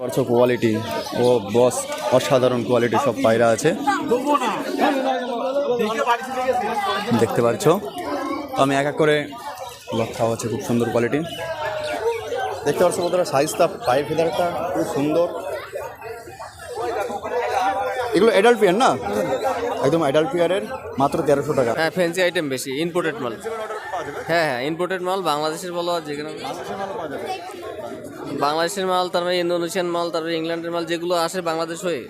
পারছ কোয়ালিটি ও বস অসাধারণ কোয়ালিটি সব পায়রা আছে। দেখতে পাচ্ছ আমি এক এক করে লক্ষা আছে খুব সুন্দর কোয়ালিটি দেখতে পাচ্ছ বন্ধুরা সাইজটা পায়ের ফেদারটা খুব সুন্দর। এগুলো অ্যাডাল্ট পিয়ার না? একদম অ্যাডাল্ট পিয়ারের মাত্র তেরোশো টাকা। হ্যাঁ ফ্যান্সি আইটেম বেশি ইম্পোর্টেড মাল। হ্যাঁ হ্যাঁ ইম্পোর্টেড মাল বাংলাদেশের বলো যেখানে বাংলাদেশের মাল তারপরে ইন্দোনেশিয়ান মাল তারপরে ইংল্যান্ডের মাল যেগুলো আসে বাংলাদেশ হয়ে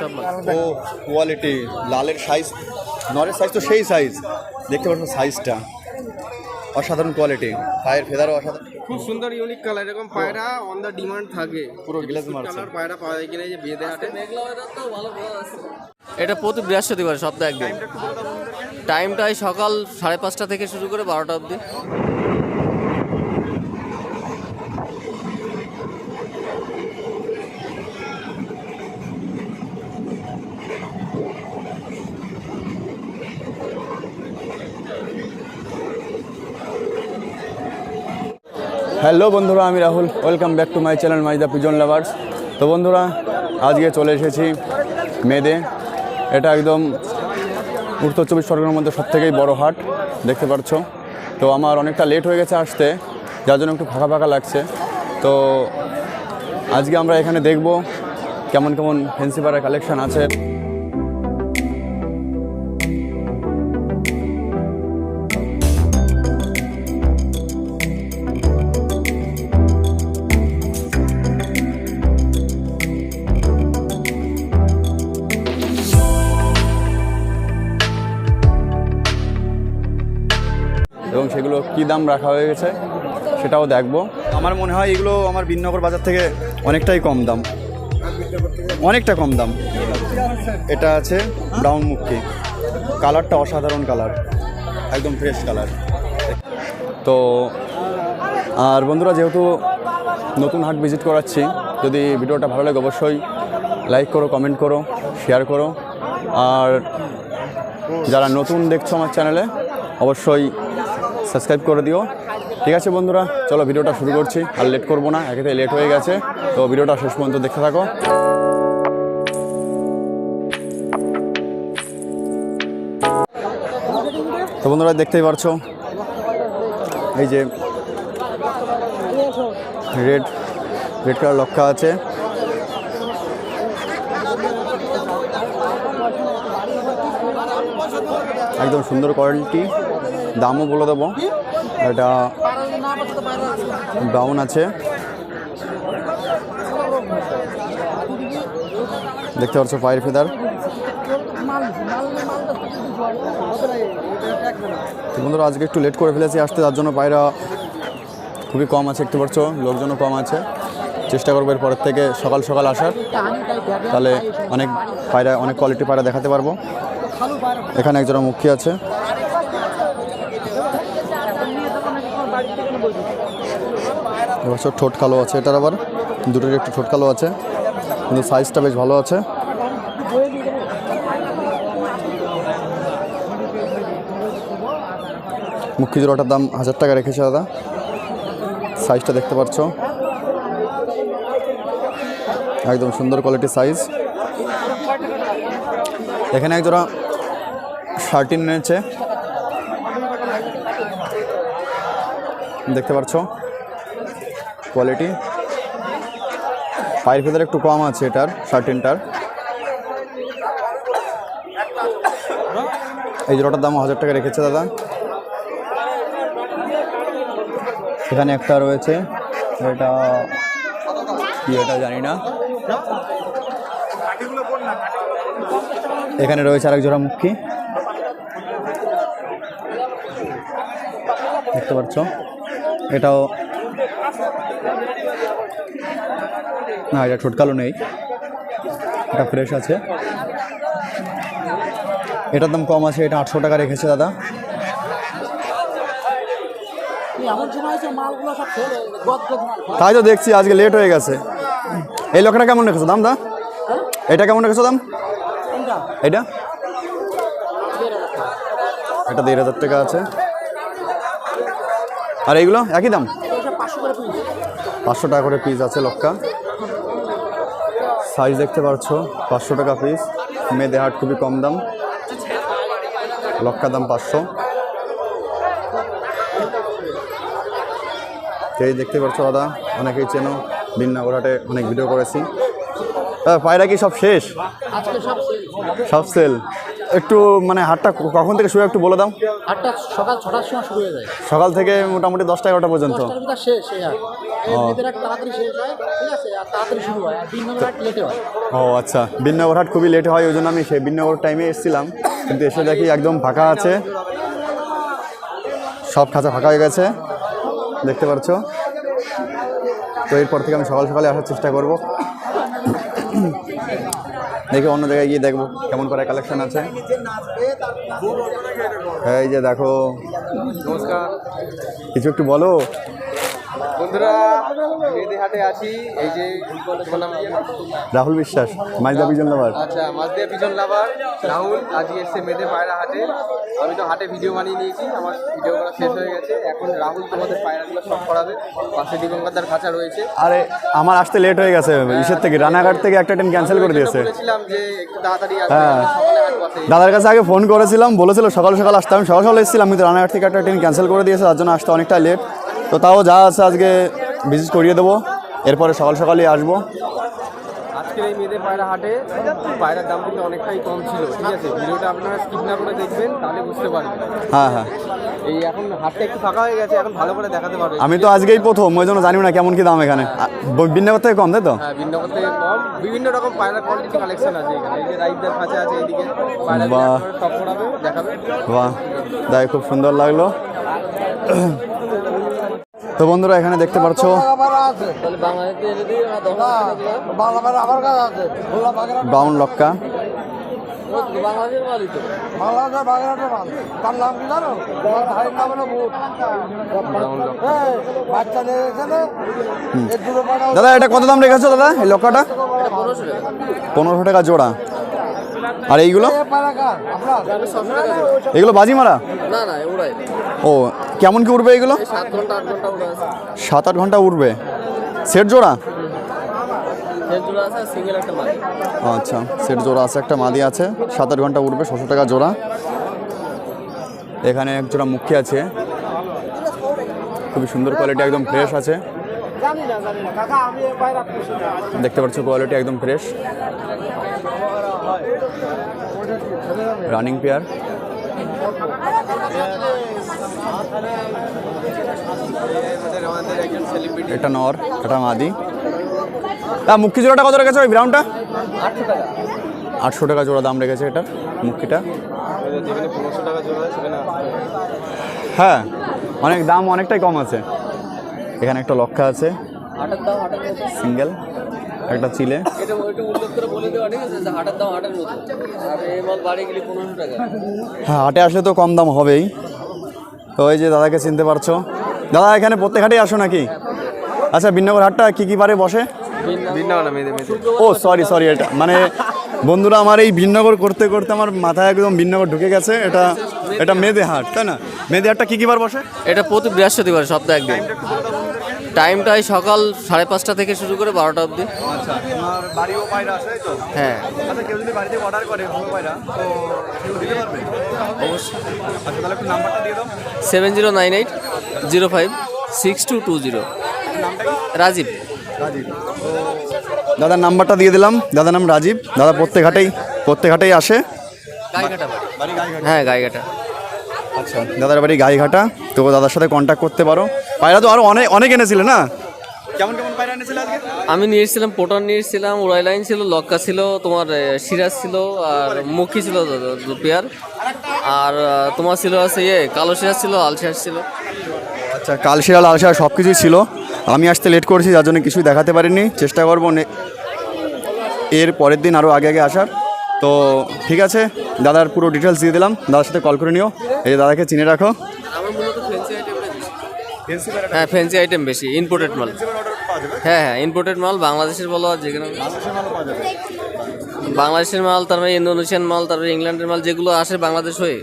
সব মাল। ও কোয়ালিটি লালের সাইজ নরের সাইজ তো সেই সাইজ দেখতে পাচ্ছ সাইজটা অসাধারণ কোয়ালিটি পায়ের ফেদারও অসাধারণ। খুব সুন্দর ইউনিক কালার এরকম পায়রা অন দ্য ডিমান্ড থাকে। পুরো গ্লাস মারছে। কালার পায়রা পাওয়া যায় কিনা এই যে বিয়েতে হাটে এটা প্রতি বৃহস্পতিবার সপ্তাহে একদিন। টাইমটাই সকাল সাড়ে পাঁচটা থেকে শুরু করে বারোটা অবধি। হ্যালো বন্ধুরা, আমি Rahul. Welcome back to my channel my the pigeon lovers তো বন্ধুরা, আজকে চলে এসেছি মেদে। এটা একদম উত্তর চব্বিশ পরগনার মধ্যে সব থেকেই বড়ো হাট, দেখতে পাচ্ছ তো আমার অনেকটা লেট হয়ে গেছে আসতে, যার জন্য একটু ফাঁকা ফাঁকা লাগছে। তো আজকে আমরা এখানে দেখব কেমন কেমন ফেন্সি পাড়ার কালেকশন আছে। সেগুলো কী দাম রাখা হয়ে গেছে সেটাও দেখব। আমার মনে হয় এগুলো আমার বিনগর বাজার থেকে অনেকটাই কম দাম। অনেকটা কম দাম। এটা আছে ব্রাউন মুখী কালারটা অসাধারণ কালার। একদম ফ্রেশ কালার। তো, আর বন্ধুরা যেহেতু নতুন হাট ভিজিট করাচ্ছি, যদি ভিডিওটা ভালো লাগে অবশ্যই লাইক করো কমেন্ট করো শেয়ার করো। আর যারা নতুন দেখছ আমার চ্যানেলে অবশ্যই সাবস্ক্রাইব করে দিও। ঠিক আছে বন্ধুরা, চলো ভিডিওটা শুরু করছি। আর লেট করব না, একেতে লেট হয়ে গেছে। তো ভিডিওটা শেষ পর্যন্ত দেখতে থাকো। তো বন্ধুরা, দেখতেই পারছ? এই যে রেড রেড কালার লক্ষা আছে। একদম সুন্দর কোয়ালিটি। দামও বলে দেবো। এটা ব্রাউন আছে। দেখতে পাচ্ছ পায়ের ফেদার। বন্ধুরা, আজকে একটু লেট করে ফেলেছি আসতে, তার জন্য পায়রা খুবই কম আছে, দেখতে পাচ্ছ? লোকজনও কম আছে। চেষ্টা করব এরপরের থেকে সকাল সকাল আসার। তাহলে অনেক পায়রা, অনেক কোয়ালিটি পায়রা দেখাতে পারব। এখানে একজোড়া মুখী আছে। এবছর ঠোঁট কালো আছে, এটার আবার দুটোর একটু ঠোঁট কালো আছে, কিন্তু সাইজটা বেশ ভালো আছে। মুখী জোড়াটার দাম হাজার টাকা রেখেছে দাদা। সাইজটা দেখতে পাচ্ছ। একদম সুন্দর কোয়ালিটির সাইজ এখানে এক জোড়া শার্টিন নিয়েছে। দেখতে পাচ্ছ। কোয়ালিটি পায়ের ভেতরে একটু কম আছে এটার শার্টিনটার এই জোড়াটার দাম হাজার টাকা রেখেছে দাদা। এখানে একটা রয়েছে, এটা কি এটা জানি না। এখানে রয়েছে আরেক জোড়া মুখী। দেখতে পাচ্ছ? এটাও না এটা ঠোঁটকালো নেই। এটা ফ্রেশ আছে। এটার দাম কম আছে এটা আটশো টাকা রেখেছে দাদা। তাই তো দেখছি আজকে লেট হয়ে গেছে। এই লোকটা কেমন রেখেছো? দাম দা এটা কেমন রেখেছো দাম? এটা? এটা দেড় হাজার টাকা আছে। আর এইগুলো একই দাম? পাঁচশো টাকা করে পিস আছে লক্কা সাইজ দেখতে পাচ্ছ পাঁচশো টাকা পিস মেয়েদের হাট খুবই কম দাম লক্কা দাম পাঁচশো। এই দেখতে পাচ্ছ দাদা অনেকেই চেনো বিন্নাগর হাটে অনেক ভিডিও করেছি। পায়রা কি সব শেষ? সব সেল একটু মানে হাটটা কখন থেকে শুরু একটু বলে দাও। আটটা সকাল ছটার সময় শুরু হয়ে যায়। সকাল থেকে মোটামুটি দশটা এগারোটা পর্যন্ত। শেষ ও আচ্ছা। বিন্নগর হাট খুবই লেট হয়, ওই জন্য আমি সেই বিন্নগর টাইমে এসেছিলাম। কিন্তু এসে দেখি একদম ফাঁকা আছে। সব খাঁচা ফাঁকা হয়ে গেছে, দেখতে পাচ্ছ? তো এরপর থেকে আমি সকাল সকালে আসার চেষ্টা করব। দেখি অন্য জায়গায় গিয়ে দেখব কেমন করে কালেকশন আছে। এই যে দেখো। কিছু একটু বলো? বন্ধুরা আছি। এই যে? রাহুল। বিশ্বাস মাইজা বিজন লাভার আচ্ছা মাঝদিয়া পিজন লাভার রাহুল আজকে এসছে মেয়েদের পায়রা হাটে। আমি তো হাটে ভিডিও বানিয়ে নিয়েছি আমার ভিডিও করা শেষ হয়ে গেছে। এখন রাহুল তোমাদের পায়রাগুলো সব করাবে। পাশে দিগঙ্গাদার খাঁচা রয়েছে। আরে আমার আসতে লেট হয়ে গেছে ইসের থেকে। রানাঘাট থেকে একটা ট্রেন ক্যান্সেল করে দিয়েছে। বলেছিলাম যে একটু তাড়াতাড়ি হ্যাঁ। দাদার কাছে আগে ফোন করেছিলাম বলেছিল সকাল সকাল আসতে আমি সকাল সকাল এসেছিলাম কিন্তু রানাঘাট থেকে একটা ট্রেন ক্যান্সেল করে দিয়েছে তার জন্য আসতে অনেকটা লেট তো তাও যা আছে আজকে ভিজিট করিয়ে দেবো। এরপরে সকাল সকালই আসব। আজকের এই মেয়েদের পায়রা হাটে পায়রার দাম কিন্তু অনেকটাই কম ছিল ঠিক আছে? ভিডিওটা আপনারা স্কিপ না করে দেখবেন তাহলে বুঝতে পারবেন। হ্যাঁ হ্যাঁ। এই এখন হাটটা একটু ফাঁকা হয়ে গেছে এখন ভালো করে দেখাতে পারবে। আমি তো আজকেই প্রথম ওই জন্য জানি না কেমন কি দাম এখানে। বিন্যাগর থেকে কম তাই তো? হ্যাঁ থেকে কম। বিভিন্ন রকম পায়রা কোয়ালিটি কালেকশন আছে এখানে। এই যে খাঁচা আছে পায়রা করাবে দেখাবে বাহ। দেখ খুব সুন্দর লাগল। তো বন্ধুরা এখানে দেখতে পাচ্ছ। তাহলে বাংলাদেশে যদি দশ আমার কাছে আছে। ব্রাউন লক্কা। পাঠাও দাদা এটা কত দাম রেখেছো দাদা এই লক্কাটা? পনেরোশো টাকা জোড়া। আর এইগুলো। এগুলো বাজি মারা না না ওরাই ও কেমন কি উঠবে এগুলো? সাত আট ঘণ্টা উঠবে সেট জোড়া? সেট জোড়া আছে সিঙ্গেল একটা মাল আচ্ছা সেট জোড়া আছে একটা মাদি আছে। সাত আট ঘণ্টা উঠবে ছশো টাকা জোড়া। এখানে এক জোড়া মুখী আছে। খুবই সুন্দর কোয়ালিটি একদম ফ্রেশ আছে। জানি না জানি না। কাকা আমি এই পায়রা খুশি না। দেখতে পাচ্ছ কোয়ালিটি একদম ফ্রেশ রানিং পেয়ার এটা নর, এটা মাদি। তা মুখী জোড়াটা কত রেখেছে ওই ব্রাউনটা আটশো টাকা জোড়া দাম রেখেছে এটা সেখানে হ্যাঁ অনেক দাম অনেকটাই কম আছে। এখানে একটা লক্ষা আছে। সিঙ্গেল? একটা চিলে? এটা ওইটা উল্লেখ করে বলে দেওয়া ঠিক আছে? হাটের দাম হাটের মতো। আর এই মাল বাড়ি গেলে পনেরোশো টাকা। হ্যাঁ হাটে আসলে তো কম দাম হবেই। তো ওই যে দাদাকে চিনতে পারছ। দাদা এখানে প্রত্যেক হাটেই আসো নাকি? আচ্ছা বিন্নগর হাটটা কী কী বারে বসে? ও সরি সরি এটা মানে বন্ধুরা আমার এই ভিন্নগর করতে করতে আমার মাথায় একদম ভিন্নগর ঢুকে গেছে। এটা এটা মেদে হাট তাই না? মেদে হাটটা কী কী বার বসে? এটা প্রতি বৃহস্পতিবার সপ্তাহে একদিন। টাইমটা এই সকাল সাড়ে পাঁচটা থেকে শুরু করে বারোটা অবধি। আচ্ছা তোমার বাড়িও পায়রা আছে তো? হ্যাঁ। আচ্ছা কেউ যদি বাড়িতে অর্ডার করে ভালো পায়রা তো কেউ দিতে পারবে? অবশ্যই। আচ্ছা তাহলে একটু নাম্বারটা দিয়ে দাও। Seven zero nine eight zero five six two two zero. Rajiv. Rajiv. দাদার নাম্বারটা দিয়ে দিলাম। দাদার নাম রাজীব। দাদা প্রত্যেক হাটেই প্রত্যেক হাটেই আসে। হ্যাঁ গাইঘাটা। আচ্ছা দাদার বাড়ি গাইঘাটা। তো দাদার সাথে কন্ট্যাক্ট করতে পারো। পায়রা তো আরও অনেক অনেক এনেছিলে না? কেমন কেমন পায়রা এনেছিলে আজকে? আমি নিয়ে এসেছিলাম পটন নিয়ে এসেছিলাম উড়াই লাইন ছিল লক্কা ছিল তোমার সিরাজ ছিল আর মুখী ছিল দু- দু- দু পেয়ার। আর তোমার ছিল আছে ইয়ে কালো সিরাজ ছিল লাল সিরাজ ছিল। আচ্ছা কাল শিরা লাল শিরা সব কিছুই ছিল। আমি আসতে লেট করেছি যার জন্য কিছুই দেখাতে পারিনি। চেষ্টা করব নে- এর পরের দিন আরও আগে আগে আসার। তো ঠিক আছে দাদার পুরো ডিটেলস দিয়ে দিলাম দাদার সাথে কল করে নিও। এই দাদাকে চিনে রাখো। হ্যাঁ ফ্যান্সি আইটেম বেশি ইম্পোর্টেড মাল। হ্যাঁ হ্যাঁ ইম্পোর্টেড মাল বাংলাদেশের বলো আর যেখানে বাংলাদেশের মাল তারপরে ইন্দোনেশিয়ান মাল তারপরে ইংল্যান্ডের মাল যেগুলো আসে বাংলাদেশ হয়ে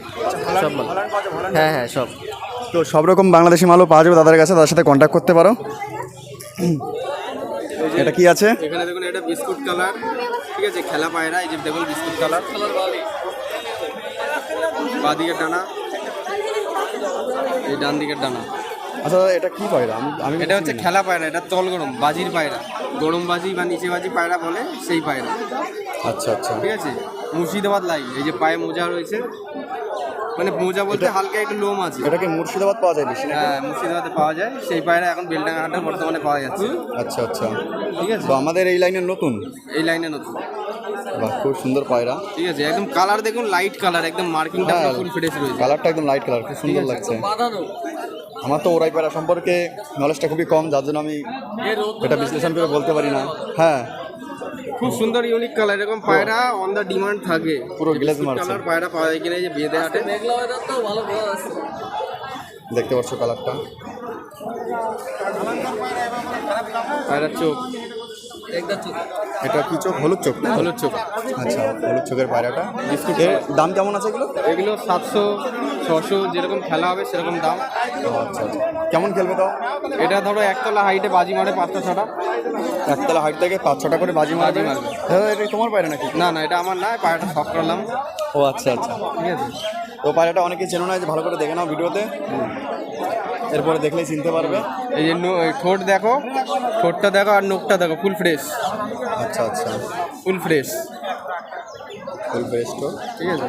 সব মাল। হ্যাঁ হ্যাঁ সব। তো সব রকম বাংলাদেশি মালও পাওয়া যাবে দাদার কাছে তাদের সাথে কন্ট্যাক্ট করতে পারো। এটা কি আছে? এখানে দেখুন এটা বিস্কুট কালার। ঠিক আছে খেলা পায়রা এই যে দেখুন বিস্কুট কালার। বা দিকের ডানা। এই ডান দিকের ডানা। আচ্ছা এটা কি পায়রা? আমি এটা হচ্ছে খেলা পায়রা এটা তল গরম বাজির পায়রা। গরম বাজি বা নিচে বাজি পায়রা বলে সেই পায়রা। আচ্ছা আচ্ছা। ঠিক আছে? মুর্শিদাবাদ লাই এই যে পায়ে মোজা রয়েছে। মানে মোজা বলতে হালকা একটু লোম আছে। এটাকে মুর্শিদাবাদ পাওয়া যায় বেশি হ্যাঁ মুর্শিদাবাদে পাওয়া যায়। সেই পায়রা এখন বেলডাঙ্গা হাটে বর্তমানে পাওয়া যাচ্ছে। আচ্ছা আচ্ছা। ঠিক আছে? তো আমাদের এই লাইনে নতুন? এই লাইনে নতুন। বাহ খুব সুন্দর পায়রা। ঠিক আছে একদম কালার দেখুন লাইট কালার একদম মার্কিংটা ফুল ফিটেস রয়েছে। কালারটা একদম লাইট কালার খুব সুন্দর লাগছে। আমার তো ওরাই পায়রা সম্পর্কে নলেজটা খুবই কম যার জন্য আমি এটা বিশ্লেষণ করে বলতে পারি না। হ্যাঁ। খুব সুন্দর ইউনিক কালার এরকম পায়রা অন দা ডিমান্ড থাকে। পুরো গ্লেজ মারছে। কালার পায়রা পাওয়া যায় কিনা এই যে বিয়েতে হাটে। মেঘলা ওয়েদার তো ভালো আছে। দেখতে পাচ্ছ কালারটা পায়রার একটা চোখ। এটা কি চোখ? হলুদ চোখ হলুদ চোখ। আচ্ছা হলুদ চোখের পায়রাটা। এর দাম কেমন আছে এগুলো? এগুলো সাতশো ছশো যেরকম খেলা হবে সেরকম দাম। ও, আচ্ছা আচ্ছা। কেমন খেলবে তাও? এটা ধরো একতলা হাইটে বাজি মারে পাঁচটা ছটা। একতলা হাইট থেকে পাঁচ ছটা করে বাজি মারবে। দাদা এটা তোমার পায়রা নাকি? না না এটা আমার না পায়রাটা শখ করলাম। ও আচ্ছা আচ্ছা। ঠিক আছে। ও পায়রাটা অনেকে চেনো না যে ভালো করে দেখে নাও ভিডিওতে। এরপরে দেখলেই চিনতে পারবে। এই যে ঠোঁট দেখো ঠোঁটটা দেখো আর নোকটা দেখো ফুল ফ্রেশ। আচ্ছা আচ্ছা। Full fresh. ফুল বেস্ট ঠিক আছে।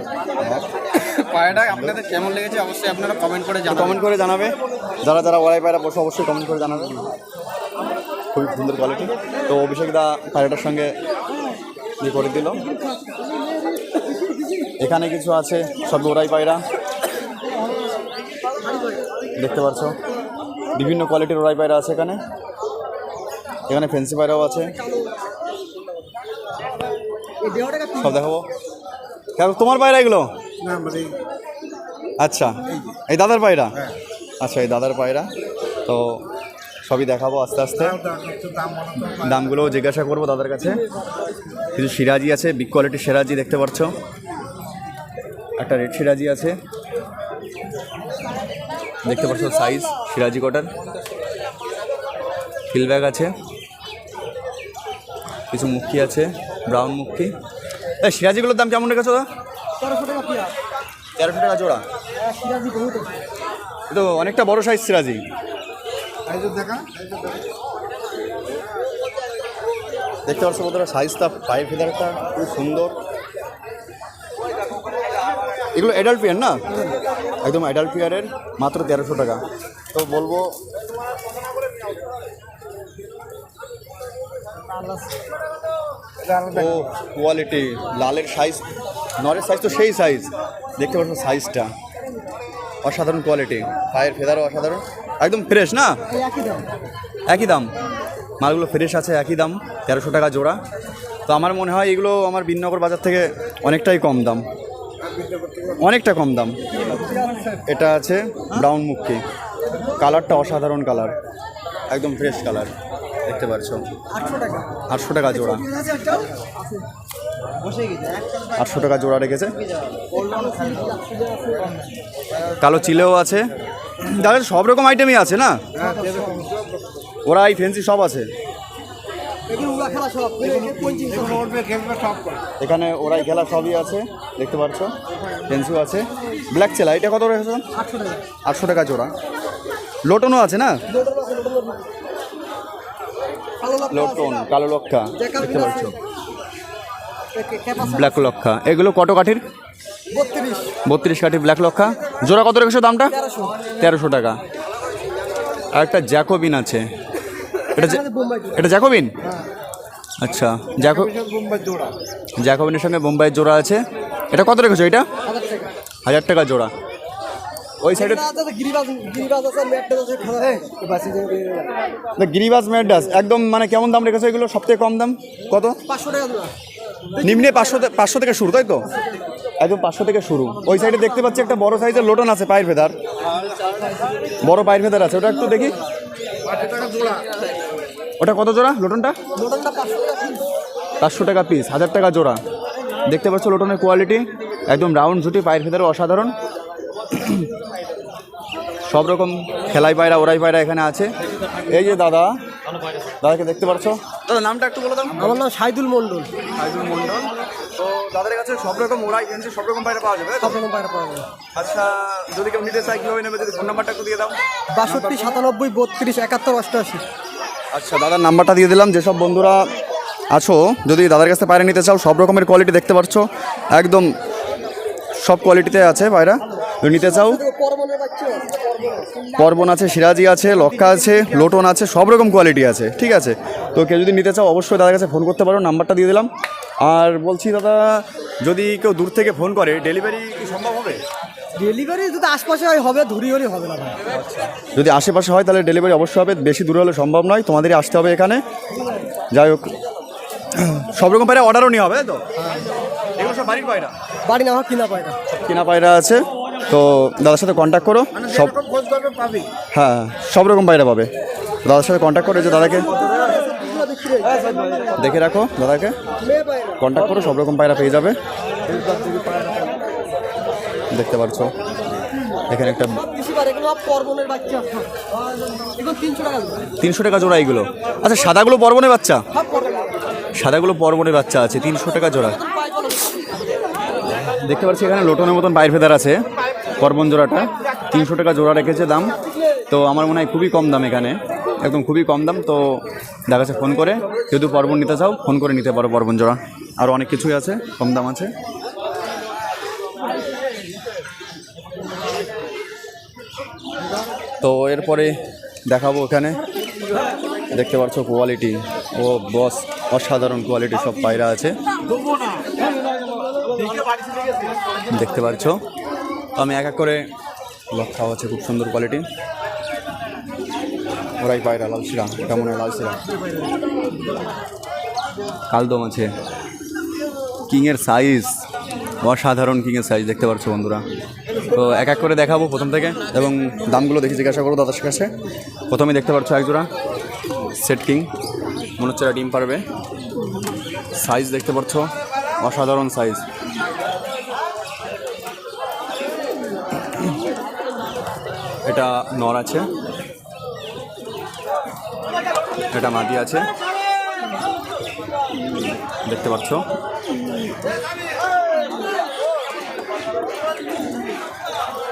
পায়রাটা আপনাদের কেমন লেগেছে অবশ্যই আপনারা কমেন্ট করে কমেন্ট করে জানাবে। যারা যারা ওরাই পায়রা বসে অবশ্যই কমেন্ট করে জানাবে। খুবই সুন্দর কোয়ালিটি তো অভিষেক দা পায়রাটার সঙ্গে ইয়ে করে দিল। এখানে কিছু আছে সব ওরাই পায়রা। দেখতে পাচ্ছ। বিভিন্ন কোয়ালিটির ওরাই পায়রা আছে এখানে। এখানে ফেন্সি পায়রাও আছে। সব দেখাবো। কেন তোমার পায়রা এগুলো? আচ্ছা এই দাদার পায়রা? আচ্ছা এই দাদার পায়রা। তো সবই দেখাবো আস্তে আস্তে। দামগুলো জিজ্ঞাসা করব দাদার কাছে। কিছু সিরাজি আছে বিগ কোয়ালিটির সিরাজি দেখতে পাচ্ছ। একটা রেড সিরাজি আছে। দেখতে পাচ্ছ সাইজ সিরাজি কটার ফিল ব্যাগ আছে। কিছু মুখি আছে ব্রাউন মুখি এই সিরাজিগুলোর দাম কেমন রেখেছো দা তেরোশো টাকা পিয়া। তেরোশো টাকা জোড়া। এ তো অনেকটা বড় সাইজ সিরাজি দেখা। দেখতে পাচ্ছ বন্ধুরা সাইজটা পায়ের ফেদারটা খুব সুন্দর। এগুলো অ্যাডাল্ট পেয়ার না? একদম অ্যাডাল্ট পেয়ারের মাত্র তেরোশো টাকা। তো বলব, ও কোয়ালিটি লালের সাইজ নরের সাইজ তো সেই সাইজ দেখতে পাচ্ছ সাইজটা অসাধারণ কোয়ালিটি পায়ের ফেদারও অসাধারণ। একদম ফ্রেশ না? একই দাম। মালগুলো ফ্রেশ আছে, একই দাম, তেরোশো টাকা জোড়া। তো আমার মনে হয় এগুলো আমার বিনগর বাজার থেকে অনেকটাই কম দাম। অনেকটা কম দাম। এটা আছে ব্রাউন মুখী কালারটা অসাধারণ কালার একদম ফ্রেশ কালার দেখতে পারছ? আটশো টাকা জোড়া। আটশো টাকা জোড়া রেখেছে। কালো চিলেও আছে। দাদা সব রকম আইটেমই আছে না? ওরা এই ফেন্সি সব আছে। এখানে ওরাই খেলা সবই আছে। দেখতে পাচ্ছ ফেন্সিও আছে। ব্ল্যাক চেলা এটা কত রেখেছো? আটশো টাকা জোড়া। লোটনও আছে না? লোটন কালো লক্ষা দেখতে পাচ্ছ। ব্ল্যাক লক্ষা। এগুলো কত কাঠির? বত্রিশ কাঠি ব্ল্যাক লক্ষা। জোড়া কত রেখেছো দামটা? তেরোশো টাকা। আর একটা জ্যাকোবিন আছে। এটা এটা জ্যাকোবিন? আচ্ছা জ্যাকো জ্যাকোবিনের সঙ্গে বোম্বাইয়ের জোড়া। আছে। এটা কত রেখেছো এটা? হাজার টাকা জোড়া। ওই সাইডে আছে গিরিবাজ গিরিবাজ আছে ম্যাটটা আছে খাওয়া বাসি দ্য গিরিবাজ ম্যাডাস একদম মানে কেমন দাম রেখেছো এগুলো? সবথেকে কম দাম? কত? পাঁচশো টাকা নিম্নে পাঁচশো পাঁচশো থেকে শুরু তাই তো? একদম পাঁচশো থেকে শুরু। ওই সাইডে দেখতে পাচ্ছি একটা বড় সাইজের লোটন আছে পায়ের ভেদার বড় পায়ের ভেদার আছে। ওটা একটু দেখি। ওটা কত জোড়া লোটনটা? পাঁচশো টাকা পিস হাজার টাকা জোড়া। দেখতে পাচ্ছ লোটনের কোয়ালিটি একদম রাউন্ড ঝুটি পায়ের ভেতরে অসাধারণ। সব রকম খেলাই পায়রা ওরাই পায়রা এখানে আছে। এই যে দাদা দাদাকে দেখতে পাচ্ছ দাদা নামটা একটু বলে দাও। আমার নাম সাইদুল মন্ডল সাইদুল মন্ডল তো দাদার কাছে সব রকম ওরাই ফ্যান্সি সব রকম পায়রা পাওয়া যাবে সব রকম পায়রা পাওয়া যাবে। আচ্ছা যদি কেউ নিতে চায় কীভাবে নেবে? যদি ফোন নাম্বারটা একটু দিয়ে দাও। বাষট্টি সাতানব্বই বত্রিশ একাত্তর অষ্টআশি। আচ্ছা দাদার নাম্বারটা দিয়ে দিলাম। যেসব বন্ধুরা আছো যদি দাদার কাছে পায়রা নিতে চাও সব রকমের কোয়ালিটি দেখতে পাচ্ছ একদম সব কোয়ালিটিতে আছে পায়রা যদি নিতে চাও? পর্বন আছে সিরাজি আছে লক্কা আছে লোটন আছে সব রকম কোয়ালিটি আছে ঠিক আছে? তো কেউ যদি নিতে চাও অবশ্যই দাদার কাছে ফোন করতে পারো নাম্বারটা দিয়ে দিলাম। আর বলছি দাদা যদি কেউ দূর থেকে ফোন করে ডেলিভারি কি সম্ভব হবে? ডেলিভারি যদি আশপাশে হয় হবে ধুরি হলে হবে না যদি আশেপাশে হয় তাহলে ডেলিভারি অবশ্যই হবে। বেশি দূরে হলে সম্ভব নয় তোমাদেরই আসতে হবে এখানে। যাই হোক সব রকম পায়রা অর্ডারও নেওয়া হবে তো? এগুলো সব বাড়ির পায়রা বাড়ি না কিনা পায়রা। কিনা পায়রা আছে। তো দাদার সাথে কন্ট্যাক্ট করো। সব হ্যাঁ সব রকম পায়রা পাবে। দাদার সাথে কন্ট্যাক্ট করো যে দাদাকে। দেখে রাখো দাদাকে। কন্ট্যাক্ট করো সব রকম পায়রা পেয়ে যাবে। দেখতে পারছ। এখানে একটা এগুলো এগুলো তিনশো টাকা জোড়া। এইগুলো আচ্ছা সাদাগুলো পর্বনের বাচ্চা? সাদাগুলো পর্বনের বাচ্চা আছে তিনশো টাকা জোড়া। দেখতে পাচ্ছি এখানে লোটনের মতন পায়ের ফেদার আছে কর্বন জোড়াটা। তিনশো টাকা জোড়া রেখেছে দাম। তো আমার মনে হয় খুবই কম দাম এখানে। একদম খুবই কম দাম। তো দেখা যাচ্ছে ফোন করে। যদি পর্বন নিতে চাও, ফোন করে নিতে পারো পর্বন জোড়া। আরও অনেক কিছুই আছে, কম দাম আছে। তো এরপরে দেখাবো এখানে। দেখতে পাচ্ছ কোয়ালিটি ও বস অসাধারণ কোয়ালিটি সব পায়রা আছে। দেখতে পাচ্ছ? আমি এক এক করে লক্ষাও আছে খুব সুন্দর কোয়ালিটি ওরাই পায়রা, লাল শিরা, কেমন হয় লাল শিরা? কালদম আছে। কিংয়ের সাইজ অসাধারণ কিংয়ের সাইজ দেখতে পাচ্ছ বন্ধুরা। তো এক এক করে দেখাবো প্রথম থেকে, এবং দামগুলো দেখে জিজ্ঞাসা করব দাদার কাছে। প্রথমে দেখতে পাচ্ছ এক জোড়া সেট কিং মনে হচ্ছে ডিম পারবে। সাইজ দেখতে পাচ্ছ, অসাধারণ সাইজ এটা নর আছে। এটা মাটি আছে। দেখতে পাচ্ছ?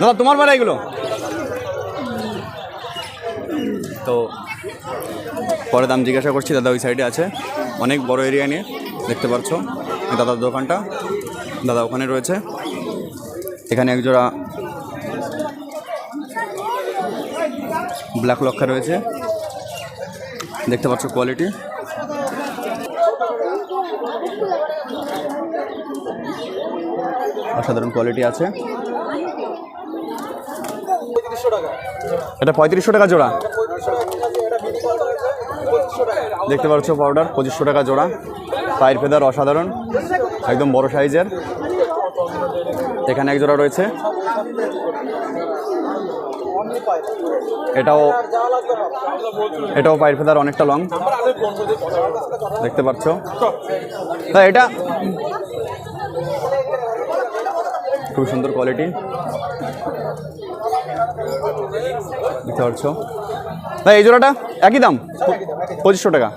দাদা, তোমার বাড়ি এগুলো? তো পরে দাম জিজ্ঞাসা করছি, দাদা ওই সাইডে আছে। অনেক বড় এরিয়া নিয়ে, দেখতে পাচ্ছ। দাদার দোকানটা, দাদা ওখানে রয়েছে। এখানে একজোড়া ব্ল্যাক লক্ষা রয়েছে। দেখতে পাচ্ছ কোয়ালিটি। অসাধারণ কোয়ালিটি আছে। এটা পঁয়ত্রিশশো টাকা জোড়া। দেখতে পাচ্ছ পাউডার পঁচিশশো টাকা জোড়া। পায়ের ফেদার অসাধারণ, একদম বড় সাইজের। এখানে এক জোড়া রয়েছে। এটাও এটাও পায়ের ফেদার অনেকটা লং। দেখতে পাচ্ছ? হ্যাঁ এটা খুব সুন্দর কোয়ালিটি। দেখতে পাচ্ছ? ভাই এই জোড়াটা একই দাম? পঁচিশশো টাকা।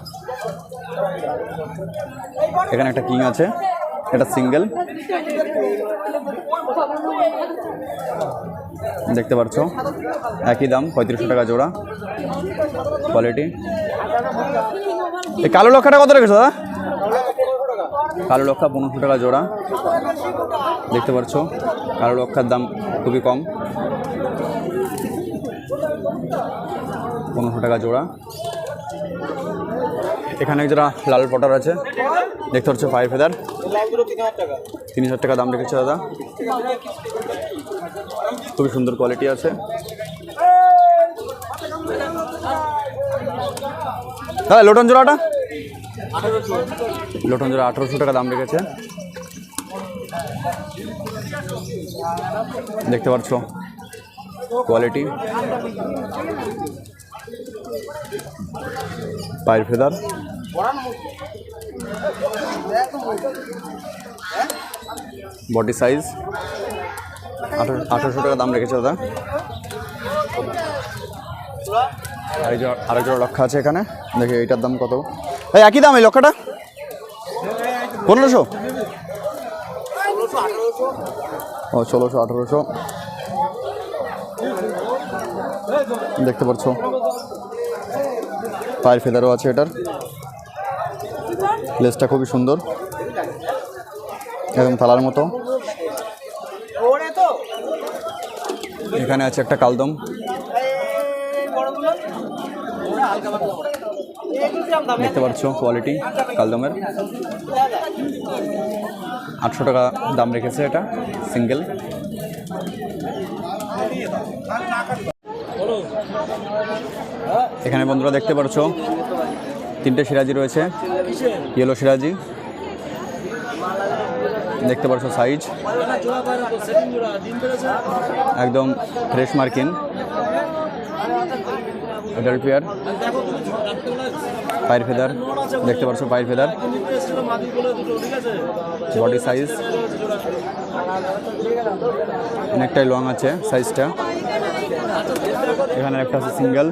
এখানে একটা কিং আছে, এটা সিঙ্গেল। দেখতে পাচ্ছ? একই দাম, পঁয়ত্রিশশো টাকা জোড়া। কোয়ালিটি কালো লক্ষাটা কত রেখেছো, দাদা? কালো লক্ষা পনেরোশো টাকা জোড়া। দেখতে পাচ্ছ, কালো লক্ষার দাম খুবই কম। পনেরোশো টাকা জোড়া। এখানে জোড়া লাল পটার আছে, দেখতে পাচ্ছ ফায়ার ফেদার তিন হাজার টাকা দাম রেখেছে, দাদা। খুবই সুন্দর কোয়ালিটি আছে। দাদা, লোটন জোড়াটা? লোটন জোড়া আঠারোশো টাকা দাম রেখেছে। দেখতে পাচ্ছ কোয়ালিটি পায়ের ফেদার। বডি সাইজ আঠারো, আঠারোশো টাকা দাম রেখেছে দাদা। আরেক জোড়া আরেক জোড়া লক্ষ্য আছে এখানে। দেখি এইটার দাম কত। এই একই দাম এই লক্ষাটা? পনেরোশো? ও, ষোলোশো, আঠেরোশো। দেখতে পাচ্ছ। পায়ের ফেদারও আছে এটার। লেসটা খুবই সুন্দর। একদম থালার মতো। এখানে আছে একটা কালদম। দেখতে পাচ্ছ কোয়ালিটি কালদমের। আটশো টাকা দাম রেখেছে এটা সিঙ্গেল এখানে বন্ধুরা দেখতে পাচ্ছ, তিনটে সিরাজি রয়েছে ইয়েলো সিরাজি। দেখতে পাচ্ছ সাইজ। একদম ফ্রেশ মার্কিন। Adult pair feather. দেখতে পাচ্ছ পায়ের ফেদার। বডি সাইজ অনেকটাই লং আছে সাইজটা এখানে একটা আছে সিঙ্গেল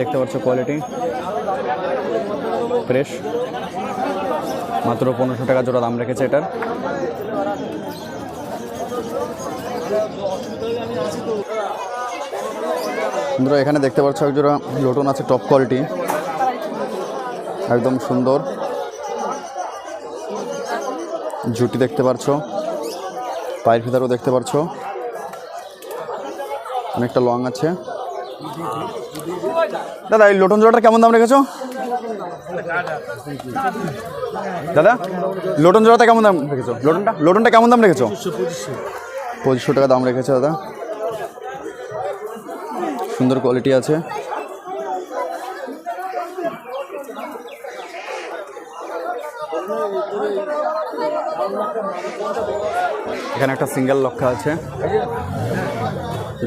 দেখতে পাচ্ছ কোয়ালিটি ফ্রেশ মাত্র পনেরোশো টাকা জোড়া দাম রেখেছে এটার। বন্ধুরা, এখানে দেখতে পাচ্ছ এক জোড়া লোটন আছে টপ কোয়ালিটি একদম সুন্দর। জুটি দেখতে পাচ্ছ, পায়ের ফিতারও দেখতে পাচ্ছ। অনেকটা লং আছে। দাদা, এই লোটন জোড়াটা কেমন দাম রেখেছো? দাদা, লোটন জোড়াটা কেমন দাম রেখেছো? লোটনটা? লোটনটা কেমন দাম রেখেছো? পঁচিশশো টাকা দাম রেখেছে, দাদা। সুন্দর কোয়ালিটি আছে। এখানে একটা সিঙ্গেল লক্ষা আছে।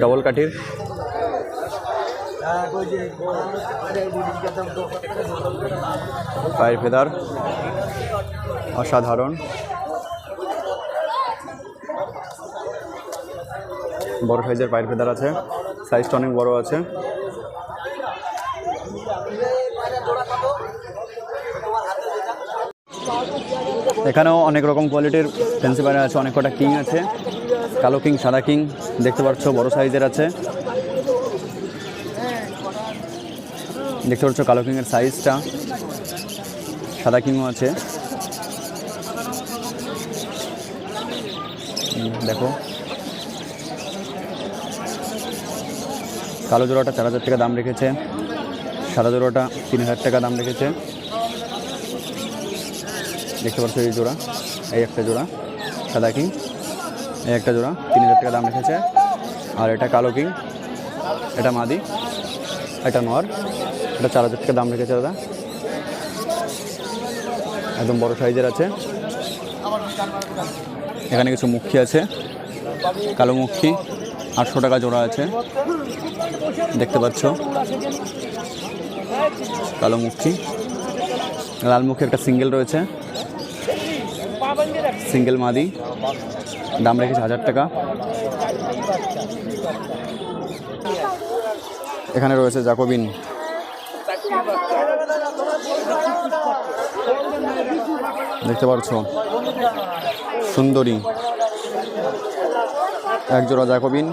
ডবল কাঠির। পায়ের ফেদার অসাধারণ। বড় সাইজের পায়ের ফেদার আছে, সাইজটা অনেক বড় আছে। এখানেও অনেক রকম কোয়ালিটির ফ্যান্সি পায়রা আছে, অনেক কটা কিং আছে, কালো কিং, সাদা কিং, দেখতে পাচ্ছ বড় সাইজের আছে। দেখতে পাচ্ছ কালো কিংয়ের সাইজটা সাদা কিংও আছে। দেখো। কালো জোড়াটা চার হাজার টাকা দাম রেখেছে। সাদা জোড়াটা তিন হাজার টাকা দাম রেখেছে। দেখতে পাচ্ছ এই জোড়া, এই একটা জোড়া, সাদা কিং, এই একটা জোড়া, তিন হাজার টাকা দাম রেখেছে। আর এটা কালো কিং, এটা মাদি, এটা নর। এটা চার হাজার টাকা দাম রেখেছে দাদা। একদম বড় সাইজের আছে। এখানে কিছু মুখি আছে, কালো মুখি, আটশো টাকা জোড়া আছে। দেখতে পাচ্ছ? কালো মুখি। লাল মুখী একটা সিঙ্গেল রয়েছে। সিঙ্গেল মাদি। দাম রেখেছে হাজার টাকা। এখানে রয়েছে জাকোবিন দেখতে পাচ্ছ? সুন্দরী। এক জোড়া জাকোবিন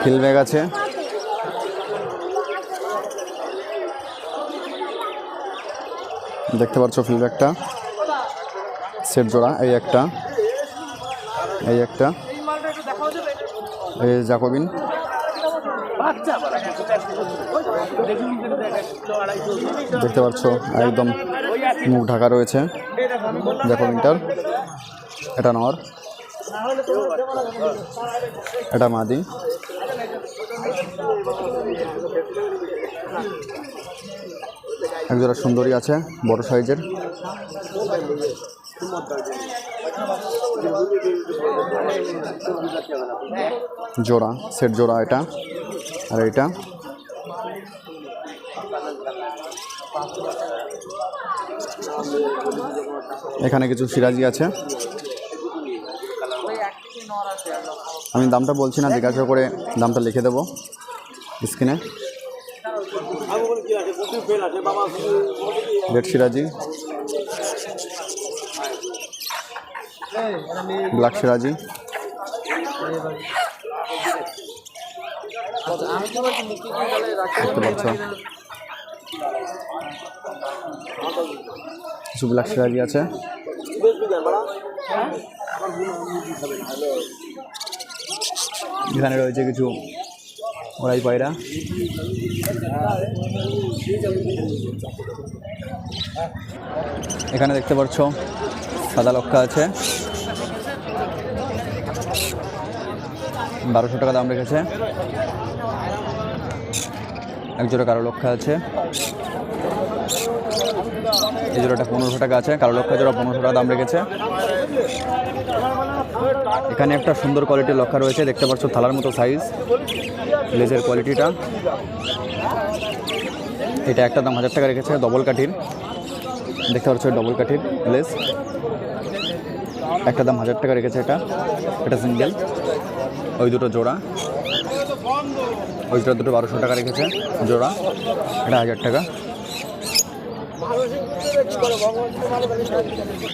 ফিল ব্যাগ আছে দেখতে পাচ্ছ ফিল ব্যাগটা সেট জোড়া, এই একটা। এই একটা। এই জাকোবিন দেখতে পাচ্ছ, একদম মুখ ঢাকা রয়েছে। জাকোবিনটার এটা নর। এটা মাদি। একজোড়া সুন্দরী আছে, বড় সাইজের। জোড়া, সেট জোড়া এটা, আর এটা এখানে কিছু সিরাজি আছে। আমি দামটা বলছি না, জিজ্ঞাসা করে দামটা লিখে দেবো স্ক্রিনে। রেড সিরাজি। ব্ল্যাক সিরাজি। দেখতে পাচ্ছ? কিছু ব্ল্যাক সিরাজি আছে। এখানে রয়েছে কিছু ওরাই পায়রা। এখানে দেখতে পাচ্ছ, সাদা লক্ষা আছে। বারোশো টাকা দাম রেখেছে। এক কারও লক্ষা আছে। এই জোড়াটা পনেরোশো টাকা আছে কারও লক্ষা জোড়া পনেরোশো টাকা দাম রেখেছে। এখানে একটা সুন্দর কোয়ালিটির লক্ষা রয়েছে, দেখতে পাচ্ছ থালার মতো সাইজ লেজের কোয়ালিটিটা এটা একটা দাম হাজার টাকা রেখেছে ডবল কাঠির। দেখতে পাচ্ছ ডবল কাঠির লেস একটা দাম হাজার টাকা রেখেছে এটা এটা সিঙ্গেল ওই দুটো জোড়া। ওই জোড়া দুটো বারোশো টাকা রেখেছে, জোড়া। এটা হাজার টাকা। করো